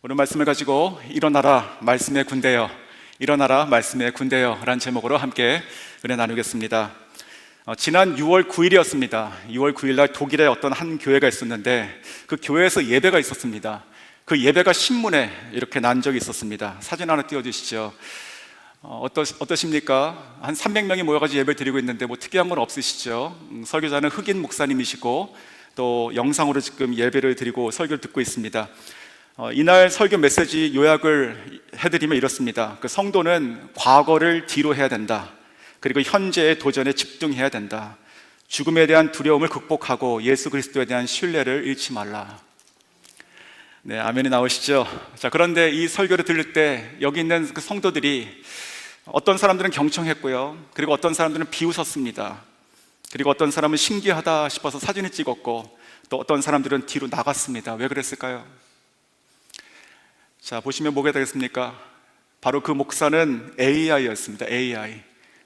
오늘 말씀을 가지고 일어나라 말씀의 군대여 일어나라 말씀의 군대여 라는 제목으로 함께 은혜 나누겠습니다. 어, 지난 6월 9일이었습니다. 6월 9일 날 독일에 어떤 한 교회가 있었는데 그 교회에서 예배가 있었습니다. 그 예배가 신문에 이렇게 난 적이 있었습니다. 사진 하나 띄워 주시죠. 어, 어떠, 어떠십니까? 한 300명이 모여가지고 예배를 드리고 있는데 뭐 특이한 건 없으시죠? 음, 설교자는 흑인 목사님이시고 또 영상으로 지금 예배를 드리고 설교를 듣고 있습니다 어, 이날 설교 메시지 요약을 해드리면 이렇습니다. 그 성도는 과거를 뒤로 해야 된다. 그리고 현재의 도전에 집중해야 된다. 죽음에 대한 두려움을 극복하고 예수 그리스도에 대한 신뢰를 잃지 말라. 네, 아멘이 나오시죠? 자, 그런데 이 설교를 들을 때 여기 있는 그 성도들이 어떤 사람들은 경청했고요. 그리고 어떤 사람들은 비웃었습니다. 그리고 어떤 사람은 신기하다 싶어서 사진을 찍었고 또 어떤 사람들은 뒤로 나갔습니다. 왜 그랬을까요? 자, 보시면 뭐가 되겠습니까? 바로 그 목사는 AI였습니다. AI.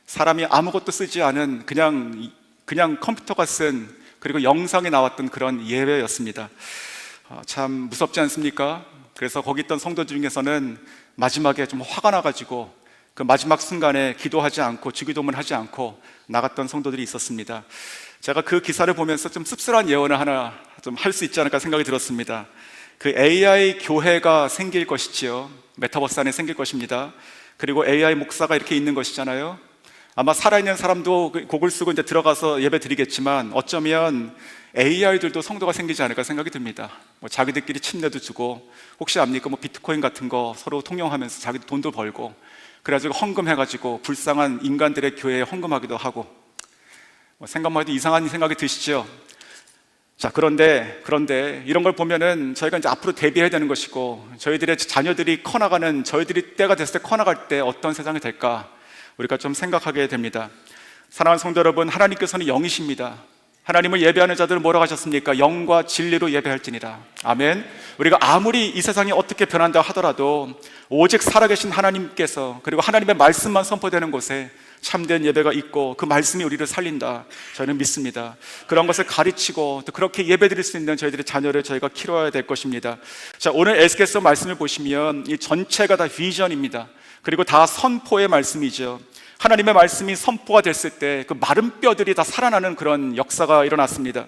사람이 아무것도 쓰지 않은 그냥 그냥 컴퓨터가 쓴 그리고 영상에 나왔던 그런 예배였습니다. 아, 참 무섭지 않습니까? 그래서 거기 있던 성도 중에서는 마지막에 좀 화가 나가지고 그 마지막 순간에 기도하지 않고 주기도문 하지 않고 나갔던 성도들이 있었습니다. 제가 그 기사를 보면서 좀 씁쓸한 예언을 하나 좀 할 수 있지 않을까 생각이 들었습니다. 그 AI 교회가 생길 것이지요. 메타버스 안에 생길 것입니다. 그리고 AI 목사가 이렇게 있는 것이잖아요. 아마 살아있는 사람도 그 곡을 쓰고 이제 들어가서 예배 드리겠지만 어쩌면 AI들도 성도가 생기지 않을까 생각이 듭니다. 뭐 자기들끼리 침례도 주고 혹시 압니까? 뭐 비트코인 같은 거 서로 통용하면서 자기 돈도 벌고 그래가지고 헌금해가지고 불쌍한 인간들의 교회에 헌금하기도 하고 뭐 생각만 해도 이상한 생각이 드시죠? 자, 그런데, 그런데 이런 걸 보면은 저희가 이제 앞으로 대비해야 되는 것이고 저희들의 자녀들이 커나가는 저희들이 때가 됐을 때 커나갈 때 어떤 세상이 될까 우리가 좀 생각하게 됩니다. 사랑하는 성도 여러분, 하나님께서는 영이십니다. 하나님을 예배하는 자들은 뭐라고 하셨습니까? 영과 진리로 예배할지니라. 아멘. 우리가 아무리 이 세상이 어떻게 변한다 하더라도 오직 살아계신 하나님께서 그리고 하나님의 말씀만 선포되는 곳에 참된 예배가 있고 그 말씀이 우리를 살린다. 저는 믿습니다. 그런 것을 가르치고 또 그렇게 예배 드릴 수 있는 저희들의 자녀를 저희가 키워야 될 것입니다. 자, 오늘 에스겔서 말씀을 보시면 이 전체가 다 비전입니다. 그리고 다 선포의 말씀이죠. 하나님의 말씀이 선포가 됐을 때 그 마른 뼈들이 다 살아나는 그런 역사가 일어났습니다.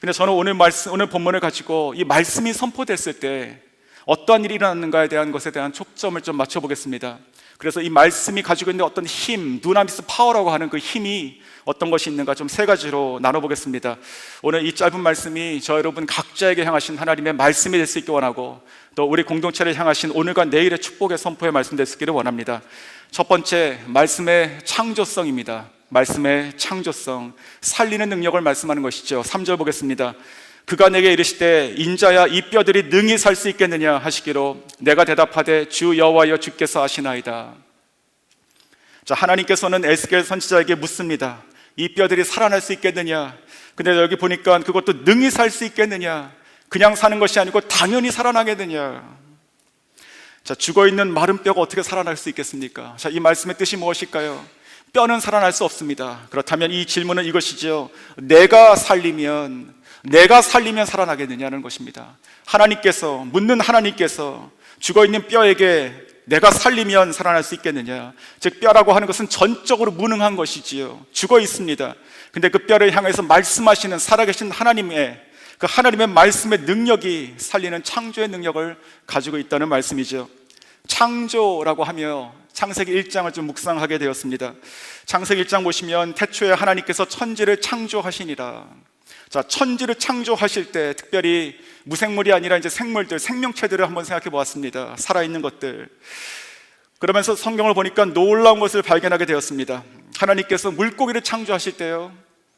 근데 저는 오늘 말씀, 오늘 본문을 가지고 이 말씀이 선포됐을 때 어떠한 일이 일어났는가에 대한 것에 대한 초점을 좀 맞춰보겠습니다. 그래서 이 말씀이 가지고 있는 어떤 힘, 누나미스 파워라고 하는 그 힘이 어떤 것이 있는가 좀 세 가지로 나눠보겠습니다. 오늘 이 짧은 말씀이 저 여러분 각자에게 향하신 하나님의 말씀이 될 수 있기 원하고 또 우리 공동체를 향하신 오늘과 내일의 축복의 선포의 말씀 있기를 원합니다. 첫 번째, 말씀의 창조성입니다. 말씀의 창조성, 살리는 능력을 말씀하는 것이죠. 3절 보겠습니다. 그가 내게 이르시되 인자야 이 뼈들이 능히 살 수 있겠느냐 하시기로 내가 대답하되 주 여호와여 주께서 아시나이다. 자 하나님께서는 에스겔 선지자에게 묻습니다. 이 뼈들이 살아날 수 있겠느냐? 근데 여기 보니까 그것도 능히 살 수 있겠느냐? 그냥 사는 것이 아니고 당연히 살아나겠느냐? 자 죽어 있는 마른 뼈가 어떻게 살아날 수 있겠습니까? 자이 말씀의 뜻이 무엇일까요? 뼈는 살아날 수 없습니다. 그렇다면 이 질문은 이것이죠. 내가 살리면 내가 살리면 살아나겠느냐는 것입니다. 하나님께서 묻는 하나님께서 죽어 있는 뼈에게 내가 살리면 살아날 수 있겠느냐? 즉 뼈라고 하는 것은 전적으로 무능한 것이지요. 죽어 있습니다. 근데 그 뼈를 향해서 말씀하시는 살아계신 하나님의 그 하나님의 말씀의 능력이 살리는 창조의 능력을 가지고 있다는 말씀이죠. 창조라고 하며 창세기 1장을 좀 묵상하게 되었습니다. 창세기 1장 보시면 태초에 하나님께서 천지를 창조하시니라. 자, 천지를 창조하실 때 특별히 무생물이 아니라 이제 생물들, 생명체들을 한번 생각해 보았습니다. 살아있는 것들. 그러면서 성경을 보니까 놀라운 것을 발견하게 되었습니다. 하나님께서 물고기를 창조하실 때요.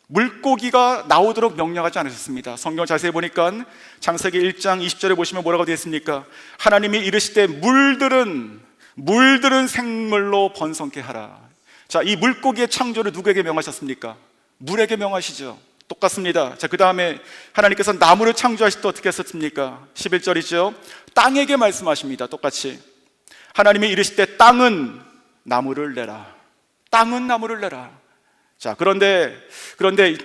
물고기가 나오도록 명령하지 않으셨습니다. 성경 자세히 보니까 창세기 1장 20절에 보시면 뭐라고 되어 있습니까? 하나님이 이르시되 물들은 물들은 생물로 번성케 하라. 자, 이 물고기의 창조를 누구에게 명하셨습니까? 물에게 명하시죠. 똑같습니다. 자, 그 다음에 하나님께서 나무를 창조하실 때 어떻게 했었습니까? 11절이죠. 땅에게 말씀하십니다. 똑같이. 하나님이 이르실 때 땅은 나무를 내라. 땅은 나무를 내라. 자, 그런데, 그런데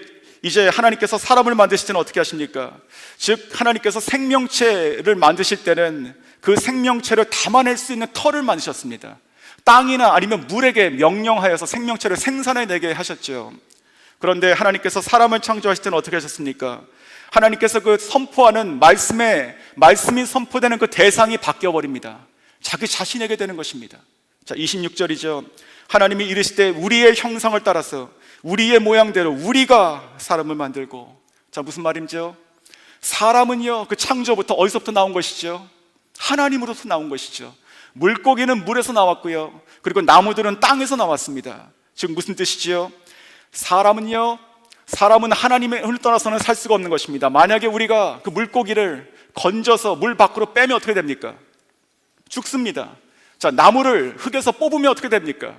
이제 하나님께서 사람을 만드실 때는 어떻게 하십니까? 즉 하나님께서 생명체를 만드실 때는 그 생명체를 담아낼 수 있는 털을 만드셨습니다. 땅이나 아니면 물에게 명령하여서 생명체를 생산해내게 하셨죠. 그런데 하나님께서 사람을 창조하실 때는 어떻게 하셨습니까? 하나님께서 그 선포하는 말씀에 말씀이 선포되는 그 대상이 바뀌어 버립니다. 자기 자신에게 되는 것입니다. 자, 26절이죠. 하나님이 이르실 때 우리의 형상을 따라서 우리의 모양대로 우리가 사람을 만들고 자, 무슨 말인지요? 사람은요, 그 창조부터 어디서부터 나온 것이죠? 하나님으로서 나온 것이죠. 물고기는 물에서 나왔고요. 그리고 나무들은 땅에서 나왔습니다. 즉 무슨 뜻이지요? 사람은요, 사람은 하나님의 흔을 떠나서는 살 수가 없는 것입니다. 만약에 우리가 그 물고기를 건져서 물 밖으로 빼면 어떻게 됩니까? 죽습니다. 자, 나무를 흙에서 뽑으면 어떻게 됩니까?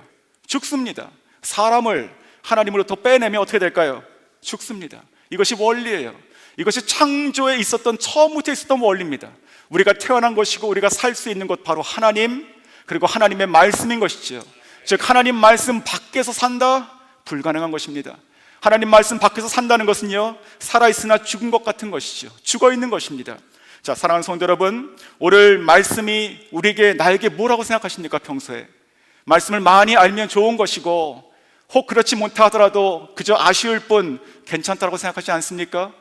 죽습니다. 사람을 하나님으로부터 빼내면 어떻게 될까요? 죽습니다. 이것이 원리예요. 이것이 창조에 있었던 처음부터 있었던 원리입니다. 우리가 태어난 것이고 우리가 살 수 있는 것 바로 하나님 그리고 하나님의 말씀인 것이지요. 즉 하나님 말씀 밖에서 산다 불가능한 것입니다. 하나님 말씀 밖에서 산다는 것은요 살아 있으나 죽은 것 같은 것이죠. 죽어 있는 것입니다. 자, 사랑하는 성도 여러분, 오늘 말씀이 우리에게 나에게 뭐라고 생각하십니까? 평소에 말씀을 많이 알면 좋은 것이고 혹 그렇지 못하더라도 그저 아쉬울 뿐 괜찮다고 생각하지 않습니까?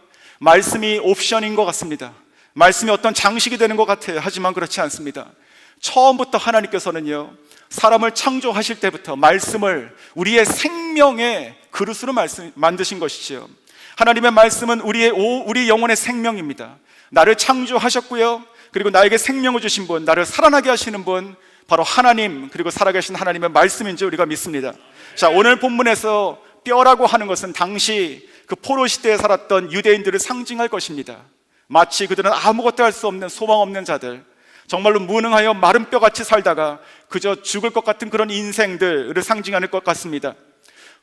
말씀이 옵션인 것 같습니다. 말씀이 어떤 장식이 되는 것 같아요. 하지만 그렇지 않습니다. 처음부터 하나님께서는요, 사람을 창조하실 때부터 말씀을 우리의 생명의 그릇으로 말씀, 만드신 것이지요. 하나님의 말씀은 우리의 오, 우리 영혼의 생명입니다. 나를 창조하셨고요. 그리고 나에게 생명을 주신 분, 나를 살아나게 하시는 분, 바로 하나님, 그리고 살아계신 하나님의 말씀인지 우리가 믿습니다. 자, 오늘 본문에서 뼈라고 하는 것은 당시 그 포로 시대에 살았던 유대인들을 상징할 것입니다. 마치 그들은 아무것도 할 수 없는 소망 없는 자들, 정말로 무능하여 마른 뼈같이 살다가 그저 죽을 것 같은 그런 인생들을 상징하는 것 같습니다.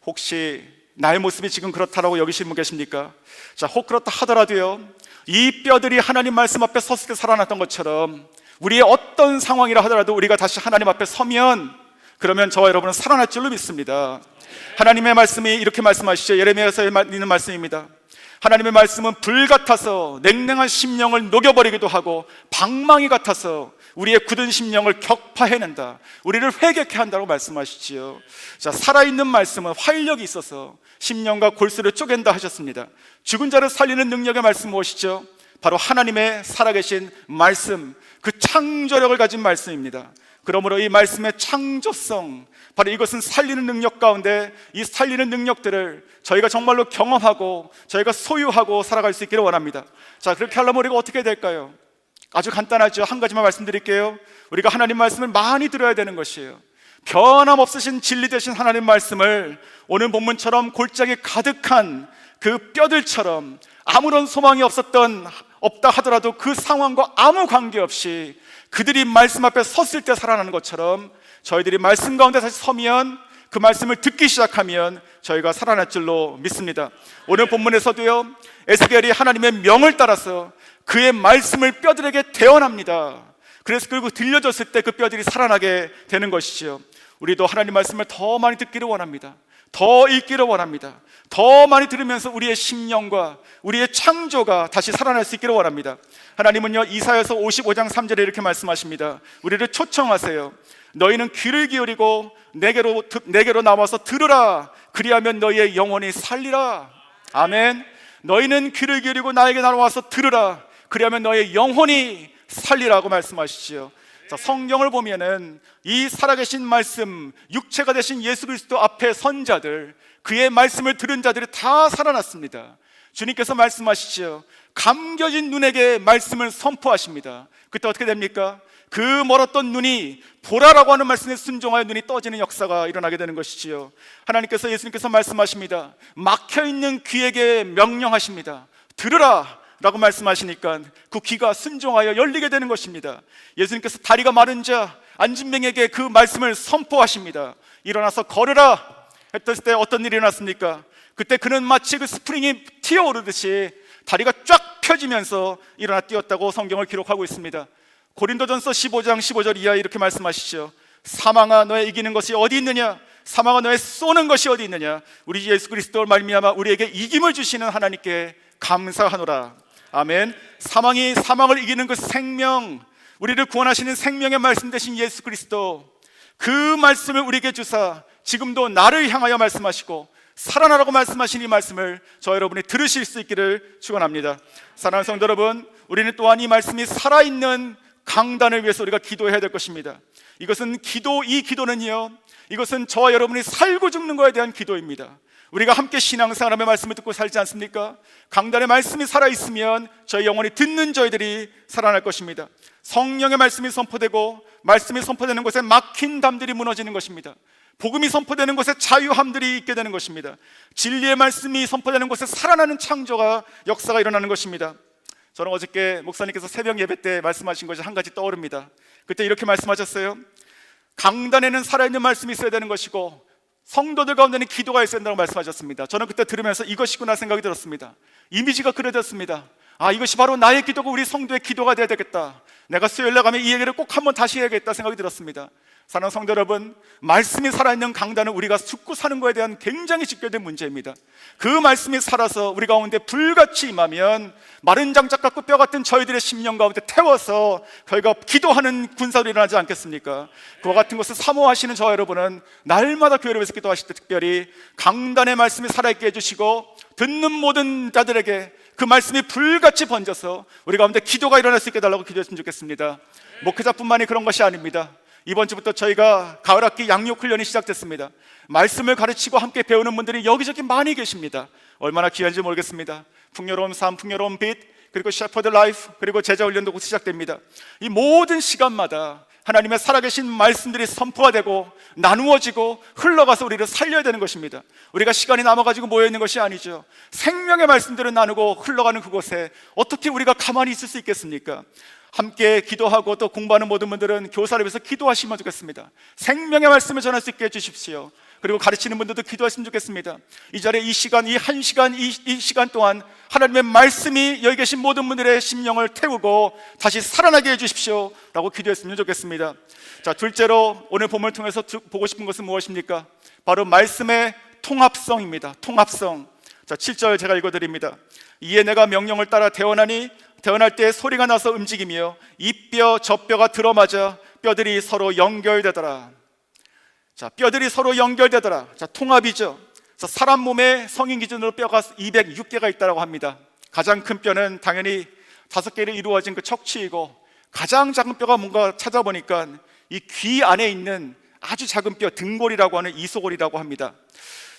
혹시 나의 모습이 지금 그렇다라고 여기시는 분 계십니까? 자, 혹 그렇다 하더라도요, 이 뼈들이 하나님 말씀 앞에 섰을 때 살아났던 것처럼 우리의 어떤 상황이라 하더라도 우리가 다시 하나님 앞에 서면 그러면 저와 여러분은 살아날 줄로 믿습니다. 하나님의 말씀이 이렇게 말씀하시죠. 예레미야서 있는 말씀입니다. 하나님의 말씀은 불 같아서 냉랭한 심령을 녹여버리기도 하고 방망이 같아서 우리의 굳은 심령을 격파해낸다. 우리를 회개케 한다고 말씀하시지요. 자, 살아있는 말씀은 활력이 있어서 심령과 골수를 쪼갠다 하셨습니다. 죽은 자를 살리는 능력의 말씀 무엇이죠? 바로 하나님의 살아계신 말씀, 그 창조력을 가진 말씀입니다. 그러므로 이 말씀의 창조성, 바로 이것은 살리는 능력 가운데 이 살리는 능력들을 저희가 정말로 경험하고 저희가 소유하고 살아갈 수 있기를 원합니다. 자, 그렇게 하려면 우리가 어떻게 될까요? 아주 간단하죠. 한 가지만 말씀드릴게요. 우리가 하나님 말씀을 많이 들어야 되는 것이에요. 변함없으신 진리 되신 하나님 말씀을 오늘 본문처럼 골짜기 가득한 그 뼈들처럼 아무런 소망이 없었던 없다 하더라도 그 상황과 아무 관계없이 그들이 말씀 앞에 섰을 때 살아나는 것처럼 저희들이 말씀 가운데 다시 서면 그 말씀을 듣기 시작하면 저희가 살아날 줄로 믿습니다. 오늘 본문에서도요, 에스겔이 하나님의 명을 따라서 그의 말씀을 뼈들에게 대언합니다. 그래서 그리고 들려줬을 때 그 뼈들이 살아나게 되는 것이죠. 우리도 하나님 말씀을 더 많이 듣기를 원합니다. 더 읽기를 원합니다. 더 많이 들으면서 우리의 심령과 우리의 창조가 다시 살아날 수 있기를 원합니다. 하나님은요, 이사여서 55장 3절에 이렇게 말씀하십니다. 우리를 초청하세요. 너희는 귀를 기울이고 내게로, 내게로 나와서 들으라. 그리하면 너희의 영혼이 살리라. 아멘. 너희는 귀를 기울이고 나에게 나와서 들으라. 그리하면 너의 영혼이 살리라고 말씀하시지요. 자, 성경을 보면은 이 살아계신 말씀, 육체가 되신 예수 그리스도 앞에 선 자들, 그의 말씀을 들은 자들이 다 살아났습니다. 주님께서 말씀하시죠. 감겨진 눈에게 말씀을 선포하십니다. 그때 어떻게 됩니까? 그 멀었던 눈이 보라라고 하는 말씀에 순종하여 눈이 떠지는 역사가 일어나게 되는 것이지요. 하나님께서 예수님께서 말씀하십니다. 막혀 있는 귀에게 명령하십니다. 들으라. 라고 말씀하시니까 그 귀가 순종하여 열리게 되는 것입니다. 예수님께서 다리가 마른 자, 안진병에게 그 말씀을 선포하십니다. 일어나서 걸으라 했을 때 어떤 일이 일어났습니까? 그때 그는 마치 그 스프링이 튀어오르듯이 다리가 쫙 펴지면서 일어나 뛰었다고 성경을 기록하고 있습니다. 고린도전서 15장 15절 이하에 이렇게 말씀하시죠. 사망아 너의 이기는 것이 어디 있느냐? 사망한 너에 쏘는 것이 어디 있느냐 우리 주 예수 그리스도를 말미암아 우리에게 이김을 주시는 하나님께 감사하노라 아멘 사망이 사망을 이기는 그 생명 우리를 구원하시는 생명의 말씀 되신 예수 그리스도 그 말씀을 우리에게 주사 지금도 나를 향하여 말씀하시고 살아나라고 말씀하신 이 말씀을 저 여러분이 들으실 수 있기를 축원합니다. 사랑하는 성도 여러분, 우리는 또한 이 말씀이 살아있는 강단을 위해서 우리가 기도해야 될 것입니다. 이것은 기도, 이 기도는요, 이것은 저와 여러분이 살고 죽는 것에 대한 기도입니다. 우리가 함께 신앙생활하며 말씀을 듣고 살지 않습니까? 강단의 말씀이 살아있으면 저희 영혼이 듣는 저희들이 살아날 것입니다. 성령의 말씀이 선포되고 말씀이 선포되는 곳에 막힌 담들이 무너지는 것입니다. 복음이 선포되는 곳에 자유함들이 있게 되는 것입니다. 진리의 말씀이 선포되는 곳에 살아나는 창조가 역사가 일어나는 것입니다. 저는 어저께 목사님께서 새벽 예배 때 말씀하신 것이 한 가지 떠오릅니다. 그때 이렇게 말씀하셨어요. 강단에는 살아있는 말씀이 있어야 되는 것이고 성도들 가운데는 기도가 있어야 된다고 말씀하셨습니다. 저는 그때 들으면서 이것이구나 생각이 들었습니다. 이미지가 그려졌습니다. 아, 이것이 바로 나의 기도고 우리 성도의 기도가 되어야 되겠다. 내가 수요일 날 가면 이 얘기를 꼭 한번 다시 해야겠다 생각이 들었습니다. 사랑하는 성도 여러분, 말씀이 살아있는 강단은 우리가 죽고 사는 것에 대한 굉장히 직결된 문제입니다. 그 말씀이 살아서 우리 가운데 불같이 임하면 마른 장작 같고 뼈 같은 저희들의 심령 가운데 태워서 저희가 기도하는 군사도 일어나지 않겠습니까? 그와 같은 것을 사모하시는 저 여러분은 날마다 교회를 위해서 기도하실 때 특별히 강단의 말씀이 살아있게 해주시고 듣는 모든 자들에게 그 말씀이 불같이 번져서 우리 가운데 기도가 일어날 수 있게 달라고 기도했으면 좋겠습니다. 목회자뿐만이 그런 것이 아닙니다. 이번 주부터 저희가 가을 학기 양육 훈련이 시작됐습니다. 말씀을 가르치고 함께 배우는 분들이 여기저기 많이 계십니다. 얼마나 귀한지 모르겠습니다. 풍요로운 삶, 풍요로운 빛, 그리고 셰퍼드 라이프, 그리고 제자 훈련도 곧 시작됩니다. 이 모든 시간마다 하나님의 살아계신 말씀들이 선포가 되고 나누어지고 흘러가서 우리를 살려야 되는 것입니다. 우리가 시간이 남아가지고 모여있는 것이 아니죠. 생명의 말씀들을 나누고 흘러가는 그곳에 어떻게 우리가 가만히 있을 수 있겠습니까? 함께 기도하고 또 공부하는 모든 분들은 교사를 위해서 기도하시면 좋겠습니다. 생명의 말씀을 전할 수 있게 해주십시오. 그리고 가르치는 분들도 기도하시면 좋겠습니다. 이 자리에 이 시간, 이 한 시간, 이, 이 시간 동안 하나님의 말씀이 여기 계신 모든 분들의 심령을 태우고 다시 살아나게 해주십시오. 라고 기도했으면 좋겠습니다. 자, 둘째로 오늘 본문을 통해서 보고 싶은 것은 무엇입니까? 바로 말씀의 통합성입니다. 통합성. 자, 7절 제가 읽어드립니다. 이에 내가 명령을 따라 대원하니 태어날 때 소리가 나서 움직이며 이 뼈 저 뼈가 들어맞아 뼈들이 서로 연결되더라. 자, 뼈들이 서로 연결되더라. 자, 통합이죠. 자, 사람 몸에 성인 기준으로 뼈가 206개가 있다고 합니다. 가장 큰 뼈는 당연히 다섯 개로 이루어진 그 척추이고 가장 작은 뼈가 뭔가 찾아보니까 이 귀 안에 있는 아주 작은 뼈 등골이라고 하는 이소골이라고 합니다.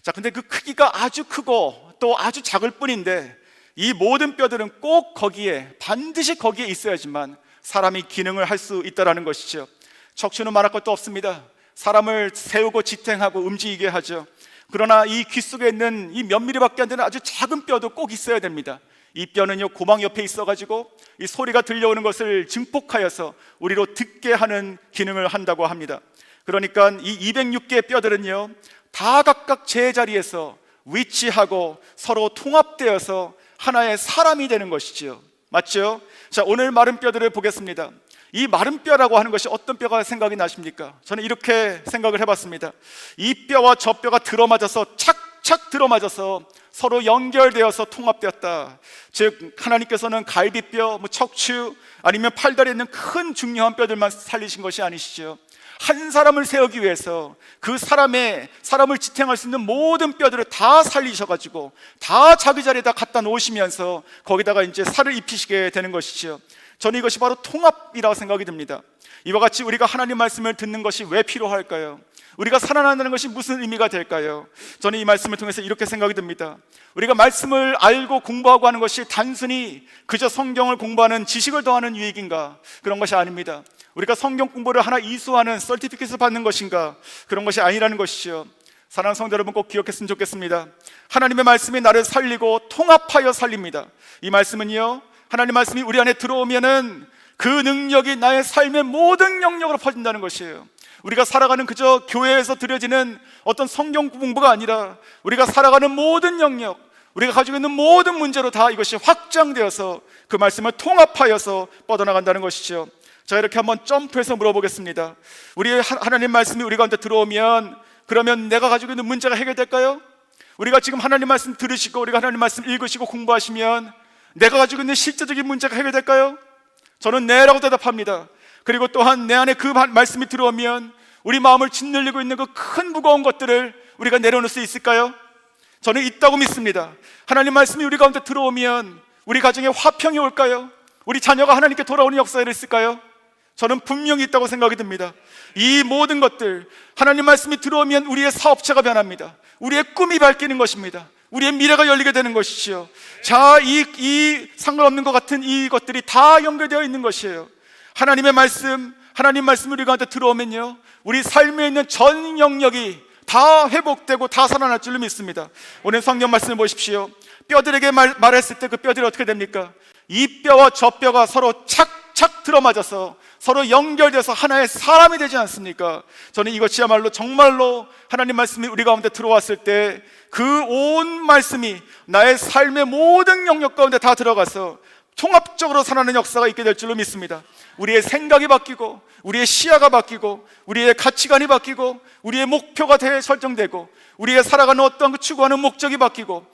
자, 근데 그 크기가 아주 크고 또 아주 작을 뿐인데 이 모든 뼈들은 꼭 거기에 반드시 거기에 있어야지만 사람이 기능을 할 수 있다라는 것이죠. 척추는 말할 것도 없습니다. 사람을 세우고 지탱하고 움직이게 하죠. 그러나 이 귀 속에 있는 이 몇 미리밖에 안 되는 아주 작은 뼈도 꼭 있어야 됩니다. 이 뼈는요 고막 옆에 있어가지고 이 소리가 들려오는 것을 증폭하여서 우리로 듣게 하는 기능을 한다고 합니다. 그러니까 이 206개의 뼈들은요 다 각각 제 자리에서 위치하고 서로 통합되어서 하나의 사람이 되는 것이지요. 맞죠? 자, 오늘 마른 뼈들을 보겠습니다. 이 마른 뼈라고 하는 것이 어떤 뼈가 생각이 나십니까? 저는 이렇게 생각을 해봤습니다. 이 뼈와 저 뼈가 들어맞아서 착착 들어맞아서 서로 연결되어서 통합되었다. 즉 하나님께서는 갈비뼈, 뭐 척추 아니면 팔다리에 있는 큰 중요한 뼈들만 살리신 것이 아니시죠. 한 사람을 세우기 위해서 그 사람의 사람을 지탱할 수 있는 모든 뼈들을 다 살리셔가지고 다 자기 자리에다 갖다 놓으시면서 거기다가 이제 살을 입히시게 되는 것이죠. 저는 이것이 바로 통합이라고 생각이 듭니다. 이와 같이 우리가 하나님 말씀을 듣는 것이 왜 필요할까요? 우리가 살아난다는 것이 무슨 의미가 될까요? 저는 이 말씀을 통해서 이렇게 생각이 듭니다. 우리가 말씀을 알고 공부하고 하는 것이 단순히 그저 성경을 공부하는 지식을 더하는 유익인가? 그런 것이 아닙니다. 우리가 성경 공부를 하나 이수하는 설티피켓을 받는 것인가? 그런 것이 아니라는 것이죠. 사랑하는 성도 여러분 꼭 기억했으면 좋겠습니다. 하나님의 말씀이 나를 살리고 통합하여 살립니다. 이 말씀은요, 하나님 말씀이 우리 안에 들어오면은 그 능력이 나의 삶의 모든 영역으로 퍼진다는 것이에요. 우리가 살아가는 그저 교회에서 드려지는 어떤 성경 공부가 아니라 우리가 살아가는 모든 영역, 우리가 가지고 있는 모든 문제로 다 이것이 확장되어서 그 말씀을 통합하여서 뻗어나간다는 것이죠. 자, 이렇게 한번 점프해서 물어보겠습니다. 우리 하나님 말씀이 우리 가운데 들어오면 그러면 내가 가지고 있는 문제가 해결될까요? 우리가 지금 하나님 말씀 들으시고 우리가 하나님 말씀 읽으시고 공부하시면 내가 가지고 있는 실제적인 문제가 해결될까요? 저는 네라고 대답합니다. 그리고 또한 내 안에 그 말- 말씀이 들어오면 우리 마음을 짓눌리고 있는 그 큰 무거운 것들을 우리가 내려놓을 수 있을까요? 저는 있다고 믿습니다. 하나님 말씀이 우리 가운데 들어오면 우리 가정에 화평이 올까요? 우리 자녀가 하나님께 돌아오는 역사가 있을까요? 저는 분명히 있다고 생각이 듭니다. 이 모든 것들 하나님 말씀이 들어오면 우리의 사업체가 변합니다. 우리의 꿈이 밝히는 것입니다. 우리의 미래가 열리게 되는 것이지요. 자, 이, 이 상관없는 것 같은 이것들이 다 연결되어 있는 것이에요. 하나님의 말씀, 하나님 말씀이 우리 가운데 들어오면요. 우리 삶에 있는 전 영역이 다 회복되고 다 살아날 줄로 믿습니다. 오늘 성경 말씀을 보십시오. 뼈들에게 말, 말했을 때 그 뼈들이 어떻게 됩니까? 이 뼈와 저 뼈가 서로 착착 들어맞아서 서로 연결돼서 하나의 사람이 되지 않습니까? 저는 이것이야말로 정말로 하나님 말씀이 우리 가운데 들어왔을 때 그 온 말씀이 나의 삶의 모든 영역 가운데 다 들어가서 통합적으로 살아나는 역사가 있게 될 줄로 믿습니다. 우리의 생각이 바뀌고, 우리의 시야가 바뀌고, 우리의 가치관이 바뀌고, 우리의 목표가 대 설정되고, 우리가 살아가는 어떤 그 추구하는 목적이 바뀌고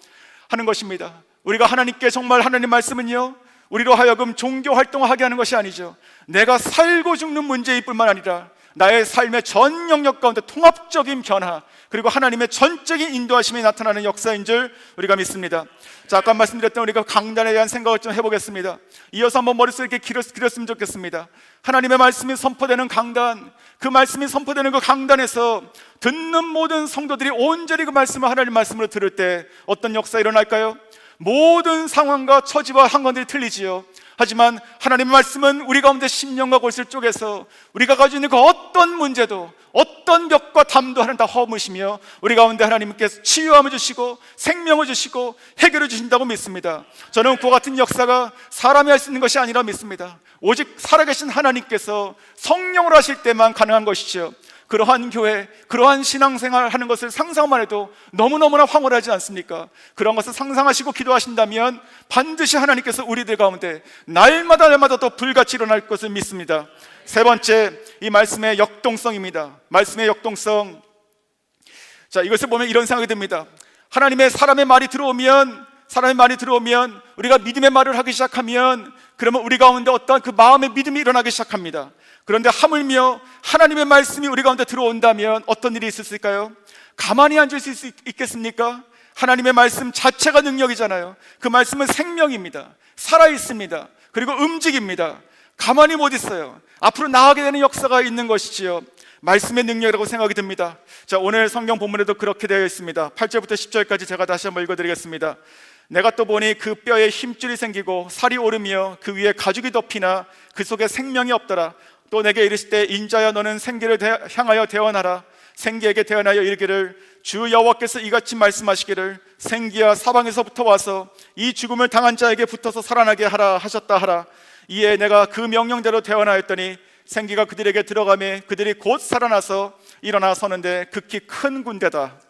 하는 것입니다. 우리가 하나님께 정말 하나님 말씀은요, 우리로 하여금 종교 활동을 하게 하는 것이 아니죠. 내가 살고 죽는 문제일 뿐만 아니라 나의 삶의 전 영역 가운데 통합적인 변화 그리고 하나님의 전적인 인도하심이 나타나는 역사인 줄 우리가 믿습니다. 자, 아까 말씀드렸던 우리가 강단에 대한 생각을 좀 해보겠습니다. 이어서 한번 머릿속에 이렇게 기렸, 기렸으면 좋겠습니다. 하나님의 말씀이 선포되는 강단, 그 말씀이 선포되는 그 강단에서 듣는 모든 성도들이 온전히 그 말씀을 하나님 말씀으로 들을 때 어떤 역사 일어날까요? 모든 상황과 처지와 한건들이 틀리지요. 하지만 하나님의 말씀은 우리 가운데 심령과 골수를 쪼개서 우리가 가지고 있는 그 어떤 문제도 어떤 벽과 담도 하나님 다 허무시며 우리 가운데 하나님께서 치유함을 주시고 생명을 주시고 해결해 주신다고 믿습니다. 저는 그와 같은 역사가 사람이 할 수 있는 것이 아니라 믿습니다. 오직 살아계신 하나님께서 성령으로 하실 때만 가능한 것이죠. 그러한 교회, 그러한 신앙생활 하는 것을 상상만 해도 너무너무나 황홀하지 않습니까? 그런 것을 상상하시고 기도하신다면 반드시 하나님께서 우리들 가운데 날마다 날마다 더 불같이 일어날 것을 믿습니다. 세 번째, 이 말씀의 역동성입니다. 말씀의 역동성. 자, 이것을 보면 이런 생각이 듭니다. 하나님의 사람의 말이 들어오면 사람의 말이 들어오면 우리가 믿음의 말을 하기 시작하면 그러면 우리 가운데 어떠한 그 마음의 믿음이 일어나기 시작합니다. 그런데 하물며 하나님의 말씀이 우리 가운데 들어온다면 어떤 일이 있었을까요? 가만히 앉을 수 있- 있겠습니까? 하나님의 말씀 자체가 능력이잖아요. 그 말씀은 생명입니다. 살아 있습니다. 그리고 움직입니다. 가만히 못 있어요. 앞으로 나아가게 되는 역사가 있는 것이지요. 말씀의 능력이라고 생각이 듭니다. 자, 오늘 성경 본문에도 그렇게 되어 있습니다. 8절부터 10절까지 제가 다시 한번 읽어 드리겠습니다. 내가 또 보니 그 뼈에 힘줄이 생기고 살이 오르며 그 위에 가죽이 덮이나 그 속에 생명이 없더라. 또 내게 이르실 때 인자야 너는 생기를 대- 향하여 대언하라. 생기에게 대언하여 이르기를 주 여호와께서 이같이 말씀하시기를 생기야 사방에서부터 와서 이 죽음을 당한 자에게 붙어서 살아나게 하라 하셨다 하라. 이에 내가 그 명령대로 대언하였더니 생기가 그들에게 들어가매 그들이 곧 살아나서 일어나 서는데 극히 큰 군대다.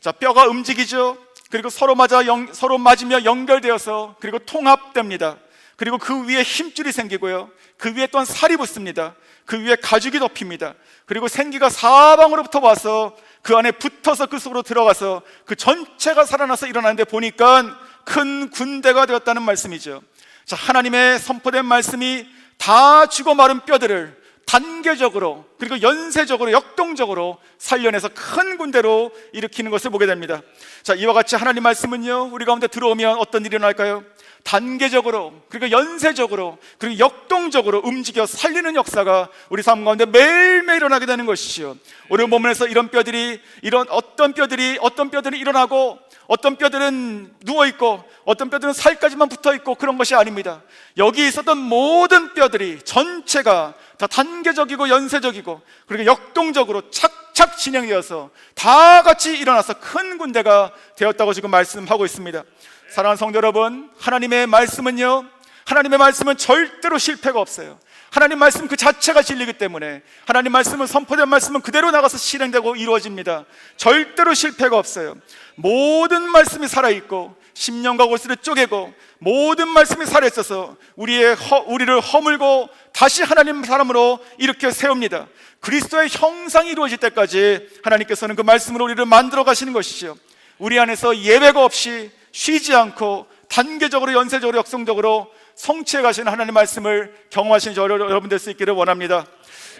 자, 뼈가 움직이죠. 그리고 서로 맞아 연- 서로 맞으며 연결되어서 그리고 통합됩니다. 그리고 그 위에 힘줄이 생기고요. 그 위에 또한 살이 붙습니다. 그 위에 가죽이 덮입니다. 그리고 생기가 사방으로부터 와서 그 안에 붙어서 그 속으로 들어가서 그 전체가 살아나서 일어나는데 보니까 큰 군대가 되었다는 말씀이죠. 자, 하나님의 선포된 말씀이 다 죽어 마른 뼈들을 단계적으로 그리고 연쇄적으로 역동적으로 살려내서 큰 군대로 일으키는 것을 보게 됩니다. 자, 이와 같이 하나님 말씀은요, 우리 가운데 들어오면 어떤 일이 일어날까요? 단계적으로 그리고 연쇄적으로 그리고 역동적으로 움직여 살리는 역사가 우리 삶 가운데 매일매일 일어나게 되는 것이지요. 오늘 본문에서 이런 뼈들이 이런 어떤 뼈들이 어떤 뼈들이 일어나고 어떤 뼈들은 누워 있고 어떤 뼈들은 살까지만 붙어 있고 그런 것이 아닙니다. 여기 있었던 모든 뼈들이 전체가 다 단계적이고 연쇄적이고 그리고 역동적으로 착착 진행되어서 다 같이 일어나서 큰 군대가 되었다고 지금 말씀하고 있습니다. 사랑하는 성도 여러분, 하나님의 말씀은요, 하나님의 말씀은 절대로 실패가 없어요. 하나님 말씀 그 자체가 진리기 때문에 하나님 말씀은 선포된 말씀은 그대로 나가서 실행되고 이루어집니다. 절대로 실패가 없어요. 모든 말씀이 살아있고 심령과 골수를 쪼개고 모든 말씀이 살아있어서 우리의 허, 우리를 허물고 다시 하나님 사람으로 이렇게 세웁니다. 그리스도의 형상이 이루어질 때까지 하나님께서는 그 말씀으로 우리를 만들어 가시는 것이죠. 우리 안에서 예배가 없이 쉬지 않고 단계적으로 연쇄적으로 역성적으로 성취해 가시는 하나님 말씀을 경험하시는 저 여러분 될 수 있기를 원합니다.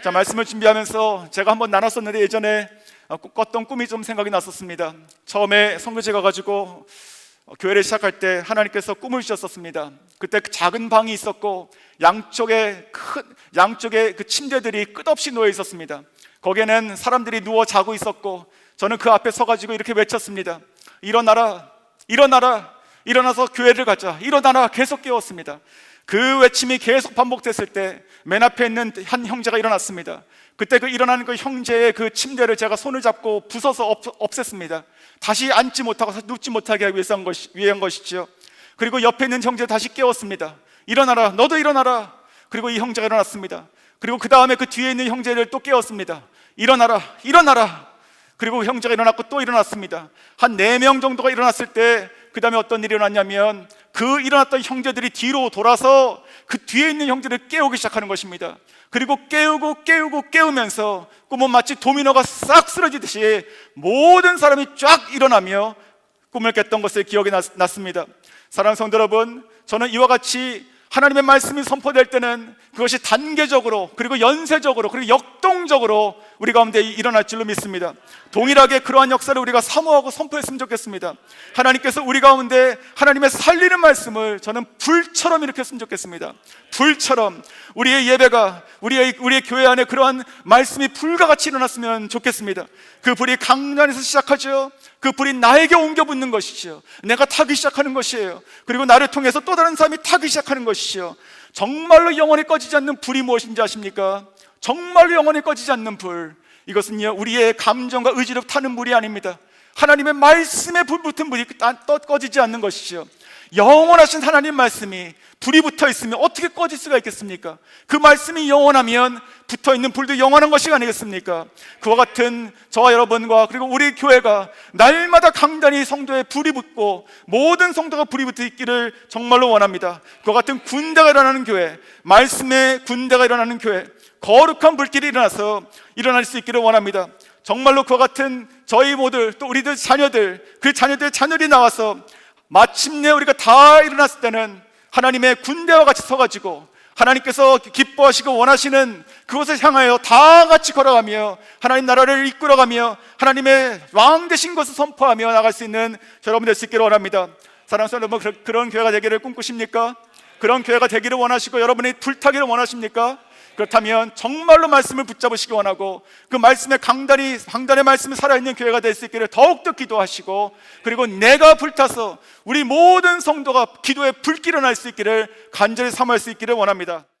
자 말씀을 준비하면서 제가 한번 나눴었는데 예전에 어, 꾸- 꿨던 꿈이 좀 생각이 났었습니다. 처음에 선교제 가가지고 어, 교회를 시작할 때 하나님께서 꿈을 주셨었습니다. 그때 그 작은 방이 있었고 양쪽에 큰 양쪽에 그 침대들이 끝없이 놓여 있었습니다. 거기에는 사람들이 누워 자고 있었고 저는 그 앞에 서가지고 이렇게 외쳤습니다. 일어나라, 일어나라, 일어나서 교회를 가자. 일어나라 계속 깨웠습니다. 그 외침이 계속 반복됐을 때 맨 앞에 있는 한 형제가 일어났습니다. 그때 그 일어나는 그 형제의 그 침대를 제가 손을 잡고 부숴서 없, 없앴습니다. 다시 앉지 못하고 눕지 못하게 하기 위해서 한 것이, 위한 것이지요. 그리고 옆에 있는 형제 다시 깨웠습니다. 일어나라, 너도 일어나라. 그리고 이 형제가 일어났습니다. 그리고 그 다음에 그 뒤에 있는 형제를 또 깨웠습니다. 일어나라, 일어나라. 그리고 형제가 일어났고 또 일어났습니다. 한 네 명 정도가 일어났을 때, 그 다음에 어떤 일이 일어났냐면, 그 일어났던 형제들이 뒤로 돌아서 그 뒤에 있는 형제를 깨우기 시작하는 것입니다. 그리고 깨우고 깨우고 깨우면서 꿈은 마치 도미노가 싹 쓰러지듯이 모든 사람이 쫙 일어나며 꿈을 깼던 것을 기억이 났, 났습니다. 사랑하는 성도 여러분, 저는 이와 같이 하나님의 말씀이 선포될 때는 그것이 단계적으로 그리고 연쇄적으로 그리고 역동적으로 우리 가운데 일어날 줄로 믿습니다. 동일하게 그러한 역사를 우리가 사모하고 선포했으면 좋겠습니다. 하나님께서 우리 가운데 하나님의 살리는 말씀을 저는 불처럼 일으켰으면 좋겠습니다. 불처럼 우리의 예배가 우리의 우리의 교회 안에 그러한 말씀이 불과 같이 일어났으면 좋겠습니다. 그 불이 강단에서 시작하죠. 그 불이 나에게 옮겨 붙는 것이죠. 내가 타기 시작하는 것이에요. 그리고 나를 통해서 또 다른 사람이 타기 시작하는 것이죠. 정말로 영원히 꺼지지 않는 불이 무엇인지 아십니까? 정말로 영원히 꺼지지 않는 불. 이것은요, 우리의 감정과 의지로 타는 불이 아닙니다. 하나님의 말씀에 불 붙은 불이 떠 꺼지지 않는 것이죠. 영원하신 하나님 말씀이 불이 붙어 있으면 어떻게 꺼질 수가 있겠습니까? 그 말씀이 영원하면 붙어 있는 불도 영원한 것이 아니겠습니까? 그와 같은 저와 여러분과 그리고 우리 교회가 날마다 강단이 성도에 불이 붙고 모든 성도가 불이 붙어 있기를 정말로 원합니다. 그와 같은 군대가 일어나는 교회, 말씀의 군대가 일어나는 교회, 거룩한 불길이 일어나서 일어날 수 있기를 원합니다. 정말로 그와 같은 저희 모두 또 우리들 자녀들 그 자녀들 자녀들이 나와서 마침내 우리가 다 일어났을 때는 하나님의 군대와 같이 서가지고 하나님께서 기뻐하시고 원하시는 그곳을 향하여 다 같이 걸어가며 하나님 나라를 이끌어가며 하나님의 왕 되신 것을 선포하며 나갈 수 있는 여러분 될 수 있기를 원합니다. 사랑하는 여러분 그런- 그런 교회가 되기를 꿈꾸십니까? 그런 교회가 되기를 원하시고 여러분이 불타기를 원하십니까? 그렇다면 정말로 말씀을 붙잡으시기 원하고 그 말씀의 강단이 강단의 말씀이 살아있는 교회가 될 수 있기를 더욱더 기도하시고 그리고 내가 불타서 우리 모든 성도가 기도에 불길을 날 수 있기를 간절히 삼할 수 있기를 원합니다.